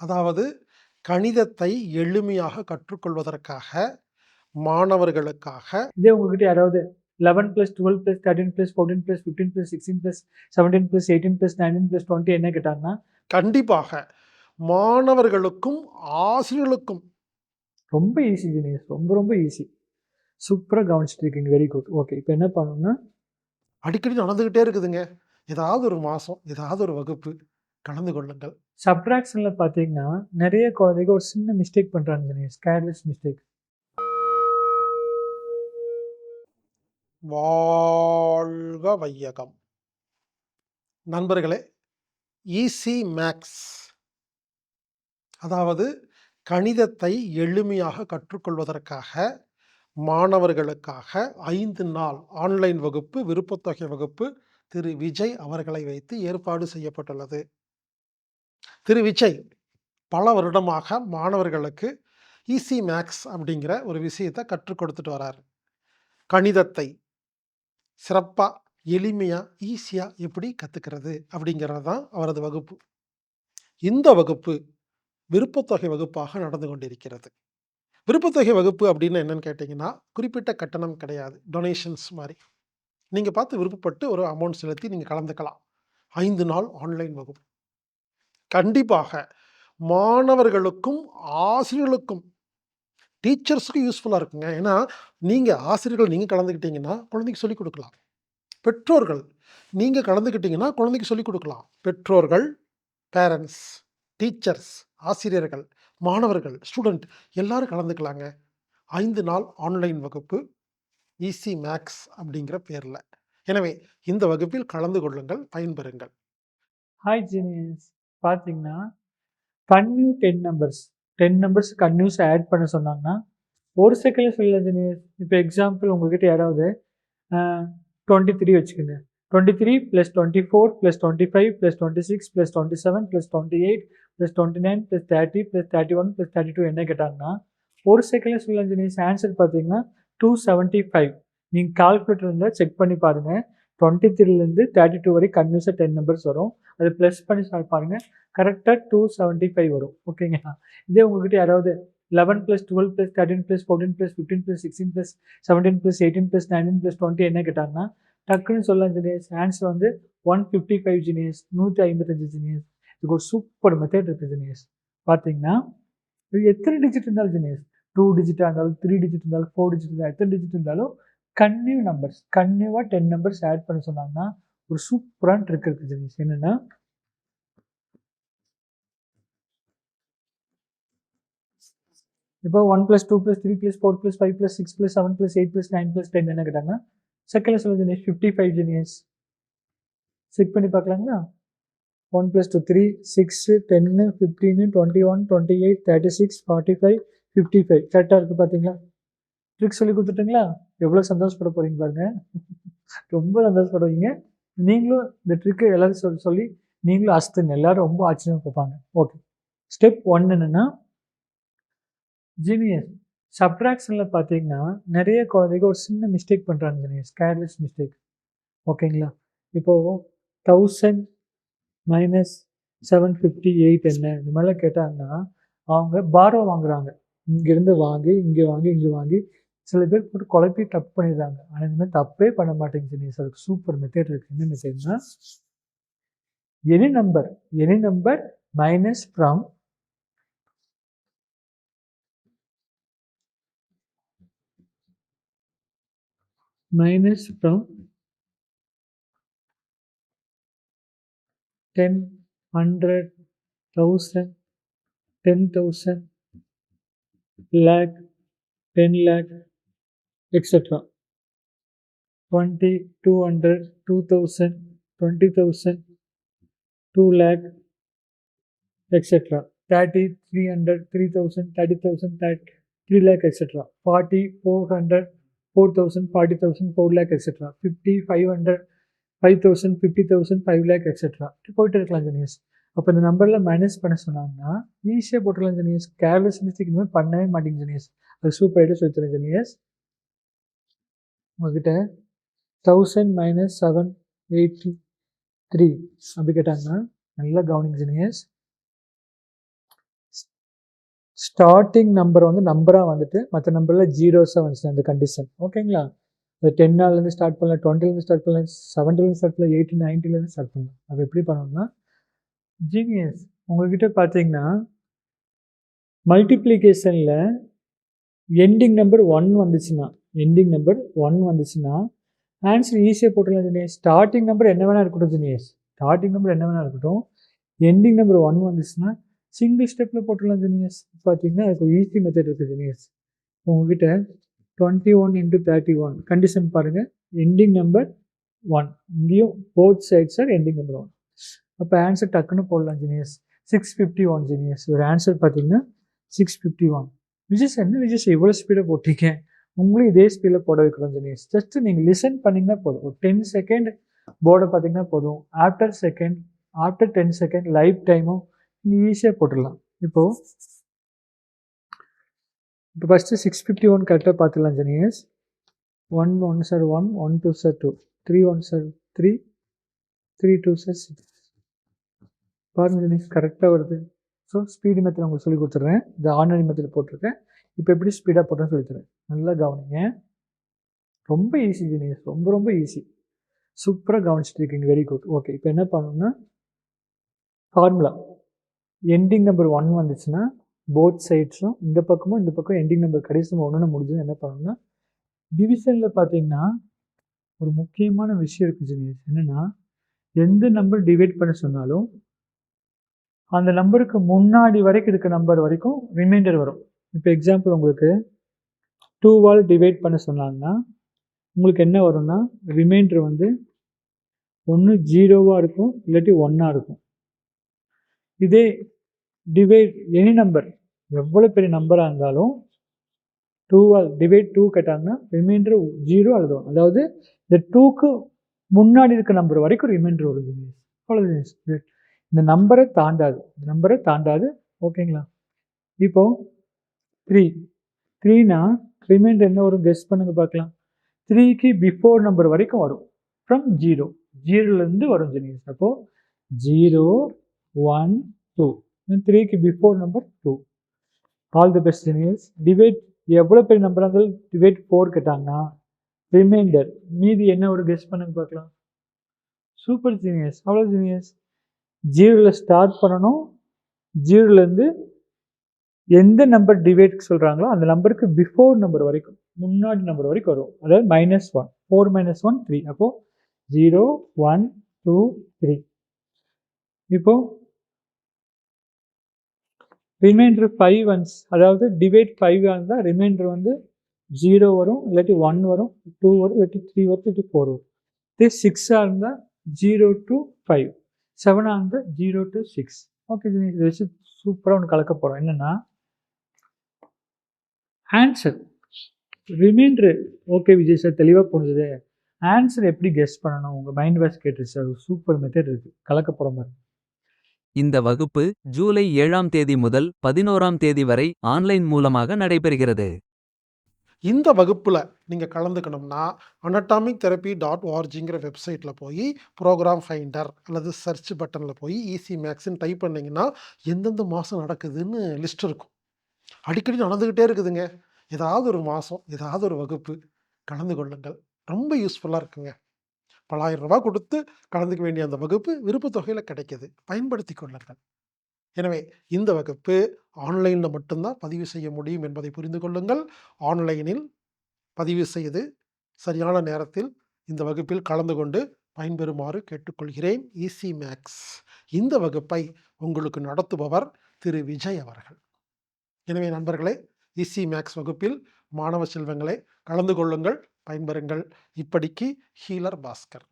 அதாவது கணிதத்தை எளிமையாக கற்றுக்கொள்வதற்காக மாணவர்களுக்காக. இதே உங்ககிட்ட யாராவது eleven plus twelve plus thirteen plus fourteen plus fifteen plus sixteen plus seventeen plus eighteen plus nineteen plus twenty என்ன கேட்டாங்கன்னா கண்டிப்பாக மாணவர்களுக்கும் ஆசிரியர்களுக்கும். ரொம்ப ஈஸி ஜீனியஸ் ரொம்ப ரொம்ப ஈஸி சூப்பராக கவனிச்சிட்டு இருக்கீங்க வெரி குட் ஓகே இப்போ என்ன பண்ணணும்னா அடிக்கடி நடந்துக்கிட்டே இருக்குதுங்க. ஏதாவது ஒரு மாதம் ஏதாவது ஒரு வகுப்பு கலந்து கொள்ளுங்கள். சப்ராக்ஷனில் பார்த்தீங்கன்னா நிறைய குழந்தைங்க ஒரு சின்ன மிஸ்டேக் பண்ணுறாங்க ஜீனியஸ் கேர்லெஸ் மிஸ்டேக் வாழ்க வையகம். நண்பர்களே ஈசி மேக்ஸ் அதாவது கணிதத்தை எளிமையாக கற்றுக்கொள்வதற்காக மாணவர்களுக்காக ஐந்து நாள் ஆன்லைன் வகுப்பு விருப்பத்தொகை வகுப்பு திரு. விஜய் அவர்களை வைத்து ஏற்பாடு செய்யப்பட்டுள்ளது. திரு விஜய் பல வருடமாக மாணவர்களுக்கு ஈசி மேக்ஸ் அப்படிங்கிற ஒரு விஷயத்தை கற்றுக் கொடுத்துட்டு வரார். கணிதத்தை சிறப்பாக எளிமையாக ஈஸியாக எப்படி கற்றுக்கிறது அப்படிங்கிறது தான் அவரது வகுப்பு. இந்த வகுப்பு விருப்பத்தொகை வகுப்பாக நடந்து கொண்டிருக்கிறது. விருப்பத்தொகை வகுப்பு அப்படின்னு என்னன்னு கேட்டிங்கன்னா குறிப்பிட்ட கட்டணம் கிடையாது. டொனேஷன்ஸ் மாதிரி. நீங்கள் பார்த்து விருப்பப்பட்டு ஒரு அமௌண்ட் செலுத்தி நீங்கள் கலந்துக்கலாம். ஐந்து நாள் ஆன்லைன் வகுப்பு. கண்டிப்பாக மாணவர்களுக்கும் ஆசிரியர்களுக்கும் டீச்சர்ஸுக்கும் யூஸ்ஃபுல்லாக இருக்குங்க. ஏன்னா நீங்கள் ஆசிரியர்கள் நீங்கள் கலந்துக்கிட்டீங்கன்னா குழந்தைக்கு சொல்லிக் கொடுக்கலாம். பெற்றோர்கள் நீங்கள் கலந்துக்கிட்டீங்கன்னா குழந்தைக்கு சொல்லிக் கொடுக்கலாம். பெற்றோர்கள் பேரண்ட்ஸ் டீச்சர்ஸ் ஆசிரியர்கள் மாணவர்கள் ஸ்டூடெண்ட் எல்லாரும் கலந்துக்கலாங்க. ஐந்து நாள் ஆன்லைன் வகுப்பு ஈசி மேக்ஸ் அப்படிங்கிற பேரில். எனவே இந்த வகுப்பில் கலந்து கொள்ளுங்கள் பயன்பெறுங்கள். ஹாய் ஜீனியஸ் பார்த்தீங்கன்னா continue ten numbers ten numbers continuous add பண்ண சொன்னாங்கன்னா ஒரு செகண்ட் சொல்லலாம் இன்ஜினியர் இப்போ எக்ஸாம்பிள் உங்ககிட்ட யாராவது டுவெண்ட்டி த்ரீ வச்சுக்கோங்க. Twenty three plus twenty four plus twenty five plus twenty six plus twenty seven plus twenty eight plus twenty nine plus thirty plus thirty one plus thirty two என்ன கேட்டாங்கன்னா ஒரு second சொல்லலாம் engineers answer பார்த்தீங்கன்னா two seventy five நீங்கள் calculator இருந்தால் check பண்ணி பாருங்கள் twenty த்ரீலேருந்து thirty two வரை கன்யூஸாக டென் நம்பர்ஸ் வரும். அது ப்ளஸ் பண்ணி சால்வ் பாருங்கள் கரெக்டாக டூ செவன்ட்டி ஃபைவ் வரும். ஓகேங்களா இதே உங்ககிட்ட யாராவது eleven plus twelve plus thirteen plus fourteen plus fifteen plus sixteen plus seventeen plus eighteen plus nineteen plus twenty என்ன கேட்டாங்கன்னா டக்குன்னு சொல்லலாம் இன்ஜினியர்ஸ் ஆன்சர் வந்து ஒன் ஃபிஃப்டி ஃபைவ் ஜினியர்ஸ் நூற்றி ஐம்பத்தஞ்சு ஜினியர்ஸ் இதுக்கு ஒரு சூப்பர் மெத்தட் இருக்குது ஜினியர்ஸ் பார்த்தீங்கன்னா இது எத்தனை டிஜிட் இருந்தாலும் ஜினியர்ஸ் டூ டிஜிட்டாக இருந்தாலும் த்ரீ டிஜிட் இருந்தாலும் ஃபோர் டிஜிட் இருந்தாலும் எத்தனை டிஜிட் இருந்தாலும் கன்னியூ நம்பர்ஸ் கன்னியூவாக டென் நம்பர்ஸ் ஆட் பண்ண சொன்னாங்கன்னா ஒரு சூப்பரான ட்ரிக் இருக்குது ஜெனிஸ். என்னென்னா இப்போ one plus two plus three plus four plus five plus six plus seven plus eight plus nine plus ten என்ன கேட்டாங்கன்னா செகண்ட் சொல்ல genius fifty five genius check பண்ணி பார்க்கலாங்களா? One plus two three six ten fifteen twenty one twenty eight thirty six forty five fifty five கரெக்டாக இருக்குது பார்த்தீங்களா trick சொல்லி கொடுத்துட்டிங்களா? எவ்வளோ சந்தோஷப்பட போகிறீங்க பாருங்க. ரொம்ப சந்தோஷப்படுவீங்க. நீங்களும் இந்த ட்ரிக்கு எல்லோரும் சொல்லி சொல்லி நீங்களும் அஸ்துங்க எல்லோரும் ரொம்ப ஆச்சரியமாக பார்ப்பாங்க. ஓகே ஸ்டெப் ஒன் என்னென்னா ஜீனியஸ் சப்ட்ராக்ஷனில் பார்த்தீங்கன்னா நிறைய குழந்தைங்க ஒரு சின்ன மிஸ்டேக் பண்ணுறாங்க ஜீனியஸ் கேர்லெஸ் மிஸ்டேக் ஓகேங்களா இப்போது thousand minus seven fifty eight என்ன? இந்த மாதிரிலாம் கேட்டாங்கன்னா அவங்க பாரோ வாங்குறாங்க. இங்கேருந்து வாங்கி இங்கே வாங்கி இங்கே வாங்கி. சில பேர் போட்டு குழப்பி தப்பு பண்ணிடுறாங்க. ஆனால் இந்த மாதிரி தப்பே பண்ண மாட்டேங்குது ஜீனியஸ் அதுக்கு சூப்பர் மெத்தட் இருக்குது என்ன மெத்தட்னா any number any number minus from minus from 10, 100, 1000, 10,000, lakh, 10 lakh, etc. 20, 200, 2000, 20,000, 2 lakh, etc. 30, 300, 3,000, 30,000, 3 lakh, etc. 40, 400, 4,000, 40,000, 4 lakh, etc. 50, 500, 5,000, 50,000, 5 lakh, etc. போயிட்டு இருக்கலாம் ஜெனியஸ் அப்போ இந்த நம்பரில் மேனேஜ் பண்ண சொன்னாங்கன்னா ஈஸியாக போட்டுக்கலாம் ஜெனியஸ் கேர்லெஸ் மிஸ்டேக் இனிமேல் பண்ணவே மாட்டேங்க ஜெனியஸ் அது சூப்பர் ஐடியா சொல்லி தரேன் ஜெனியஸ் உங்ககிட்ட thousand minus seven eighty three அப்படி கேட்டாங்கன்னா நல்லா கவனிங் ஜெனியஸ் ஸ்டார்டிங் நம்பர் வந்து நம்பராக வந்துட்டு மற்ற நம்பரில் ஜீரோஸாக வந்துச்சு அந்த கண்டிஷன் ஓகேங்களா? அது டென்னாலேருந்து ஸ்டார்ட் பண்ணலாம் டுவெண்ட்டிலேருந்து ஸ்டார்ட் பண்ணலாம் செவன்ட்டிலேருந்து ஸ்டார்ட் பண்ணலாம் எயிட்டி நைன்ட்டிலேருந்து ஸ்டார்ட் பண்ணலாம். அது எப்படி பண்ணணும்னா ஜீனியஸ் உங்ககிட்ட பார்த்தீங்கன்னா மல்டிப்ளிகேஷனில் எண்டிங் நம்பர் ஒன் வந்துச்சுன்னா எண்டிங் நம்பர் ஒன் வந்துச்சுன்னா ஆன்சர் ஈஸியாக போட்டுடலாம் ஜெனியஸ் ஸ்டார்டிங் நம்பர் என்ன வேணால் இருக்கட்டும் ஜெனியஸ் ஸ்டார்டிங் நம்பர் என்ன வேணால் இருக்கட்டும். எண்டிங் நம்பர் ஒன் வந்துச்சுன்னா சிங்கிள் ஸ்டெப்பில் போட்டுடலாம் ஜெனியஸ் பார்த்தீங்கன்னா அதுக்கு ஈஸி மெத்தட் இருக்குது ஜெனியஸ் உங்ககிட்ட twenty one into thirty one condition பாருங்கள் எண்டிங் நம்பர் ஒன் இங்கேயும் both sides are ending number one அப்போ ஆன்சர் டக்குன்னு போடலாம் genius six fifty one genius ஒரு ஆன்சர் பார்த்தீங்கன்னா சிக்ஸ் ஃபிஃப்டி ஒன் விஜய்ஸ் என்ன விஜய்ஸ் இவ்வளோ ஸ்பீடாக போட்டிருக்கேன் உங்களும் இதே ஸ்பீடில் போட வைக்கிறோம் ஜெனியஸ் ஜஸ்ட் நீங்கள் லிசன் பண்ணிங்கன்னா போதும். ஒரு டென் செகண்ட் போர்டை பார்த்தீங்கன்னா போதும். After second after ten second life டைமும் நீங்கள் ஈஸியாக போட்டுடலாம். இப்போது இப்போ ஃபஸ்ட்டு சிக்ஸ் ஃபிஃப்டி ஒன் கரெக்டாக பார்த்துக்கலாம் genius one one sir one one two sir two three one sir three three two sir six பாருங்க ஜெனியஸ் கரெக்டாக வருது. ஸோ ஸ்பீடு மெத்தில் உங்களுக்கு சொல்லி கொடுத்துட்றேன். இந்த ஆன்லைன் மெத்தில் போட்டிருக்கேன். இப்போ எப்படி ஸ்பீடாக போட்டேன்னு சொல்லித்தரேன் நல்லா கவனிங்க. ரொம்ப ஈஸி ஜீனியஸ் ரொம்ப ரொம்ப ஈஸி சூப்பராக கவனிச்சுட்டு இருக்கீங்க. வெரி குட் ஓகே இப்போ என்ன பண்ணணும்னா ஃபார்முலா எண்டிங் நம்பர் ஒன் வந்துச்சுன்னா போத் சைட்ஸும் இந்த பக்கமும் இந்த பக்கம் எண்டிங் நம்பர் கடைசி ஒன்று முடிஞ்சது என்ன பண்ணணும்னா டிவிஷனில் பார்த்தீங்கன்னா ஒரு முக்கியமான விஷயம் இருக்குது ஜீனியஸ் என்னென்னா எந்த நம்பர் டிவைட் பண்ண சொன்னாலும் அந்த நம்பருக்கு முன்னாடி வரைக்கும் இருக்க நம்பர் வரைக்கும் ரிமைண்டர் வரும். இப்போ எக்ஸாம்பிள் உங்களுக்கு டூவால் டிவைட் பண்ண சொன்னாங்கன்னா உங்களுக்கு என்ன வரும்னா ரிமைண்டர் வந்து ஒன்று ஜீரோவாக இருக்கும் இல்லாட்டி ஒன்னாக இருக்கும். இதே டிவைட் எனி நம்பர் எவ்வளோ பெரிய நம்பராக இருந்தாலும் டூவால் டிவைட் டூ கேட்டாங்கன்னா ரிமைண்டர் ஜீரோ அல்லது அதாவது இந்த டூக்கு முன்னாடி இருக்க நம்பர் வரைக்கும் ரிமைண்டர் வருது. அவ்வளோ இந்த நம்பரை தாண்டாது. இந்த நம்பரை தாண்டாது. ஓகேங்களா இப்போது த்ரீ த்ரீனா ரிமைண்டர் என்ன வரும் கெஸ் பண்ணுங்க பார்க்கலாம். த்ரீக்கு பிஃபோர் நம்பர் வரைக்கும் வரும். ஃப்ரம் ஜீரோ ஜீரோலேருந்து வரும் ஜெனிஸ் அப்போது ஜீரோ ஒன் டூ த்ரீக்கு before number two all the best genius. Divide எவ்வளோ பெரிய நம்பராக இருந்தாலும் டிவைட் ஃபோர் கேட்டாங்கன்னா ரிமைண்டர் மீதி என்ன ஒரு கெஸ் பண்ணுங்க பார்க்கலாம். Super genius. அவ்வளோ ஜீனியஸ். ஜீரோவில் ஸ்டார்ட் பண்ணணும். ஜீரோலேருந்து எந்த நம்பர் டிவைட் சொல்கிறாங்களோ அந்த நம்பருக்கு பிஃபோர் நம்பர் வரைக்கும் முன்னாடி நம்பர் வரைக்கும் வரும். அதாவது minus one four minus one three அப்போது ஜீரோ ஒன் டூ த்ரீ இப்போ ரிமைண்டர் ஃபைவ் ஒன்ஸ் அதாவது டிவைட் ஃபைவ் இருந்தால் ரிமைண்டர் வந்து ஜீரோ வரும் இல்லாட்டி ஒன் வரும் டூ வரும் இல்லாட்டி த்ரீ வரும் இல்லாட்டி ஃபோர் வரும். இதே சிக்ஸாக இருந்தால் ஜீரோ டு ஃபைவ் செவனாக இருந்தால் ஜீரோ டு சிக்ஸ் ஓகே இது வச்சு சூப்பராக ஒன்று கலக்க போகிறோம் என்னென்னா answer remainder okay Vijay sir தெளிவாக புரிஞ்சுது. ஆன்சர் எப்படி கெஸ் பண்ணணும்? உங்கள் மைண்ட் வாஷ் கேட்டு சார் சூப்பர் மெத்தட் இருக்குது கலக்க போகிற மாதிரி. இந்த வகுப்பு ஜூலை ஏழாம் தேதி முதல் பதினோராம் தேதி வரை ஆன்லைன் மூலமாக நடைபெறுகிறது. இந்த வகுப்பில் நீங்கள் கலந்துக்கணும்னா அனட்டாமிக் தெரப்பி டாட் ஓஆர்ஜிங்கிற வெப்சைட்டில் போய் ப்ரோக்ராம் ஃபைண்டர் அல்லது சர்ச் பட்டனில் போய் ஈஸி மேக்ஸ்ன்னு டைப் பண்ணிங்கன்னா எந்தெந்த மாதம் நடக்குதுன்னு லிஸ்ட் இருக்கும். அடிக்கடி நடந்துக்கிட்டே இருக்குதுங்க. ஏதாவது ஒரு மாதம் ஏதாவது ஒரு வகுப்பு கலந்து கொள்ளுங்கள். ரொம்ப யூஸ்ஃபுல்லாக இருக்குங்க. பலாயிரம் ரூபா கொடுத்து கலந்துக்க வேண்டிய அந்த வகுப்பு விருப்பத் தொகையில் கிடைக்கிது. பயன்படுத்தி கொள்ளுங்கள். எனவே இந்த வகுப்பு ஆன்லைனில் மட்டும்தான் பதிவு செய்ய முடியும் என்பதை புரிந்து கொள்ளுங்கள். ஆன்லைனில் பதிவு செய்து சரியான நேரத்தில் இந்த வகுப்பில் கலந்து கொண்டு பயன்பெறுமாறு கேட்டுக்கொள்கிறேன். இசி மேக்ஸ் இந்த வகுப்பை உங்களுக்கு நடத்துபவர் திரு. விஜய் அவர்கள். எனவே நண்பர்களே இசி மேக்ஸ் வகுப்பில் மாணவ செல்வங்களை கலந்து கொள்ளுங்கள் பயன்பெறுங்கள். இப்படிக்கு ஹீலர் பாஸ்கர்.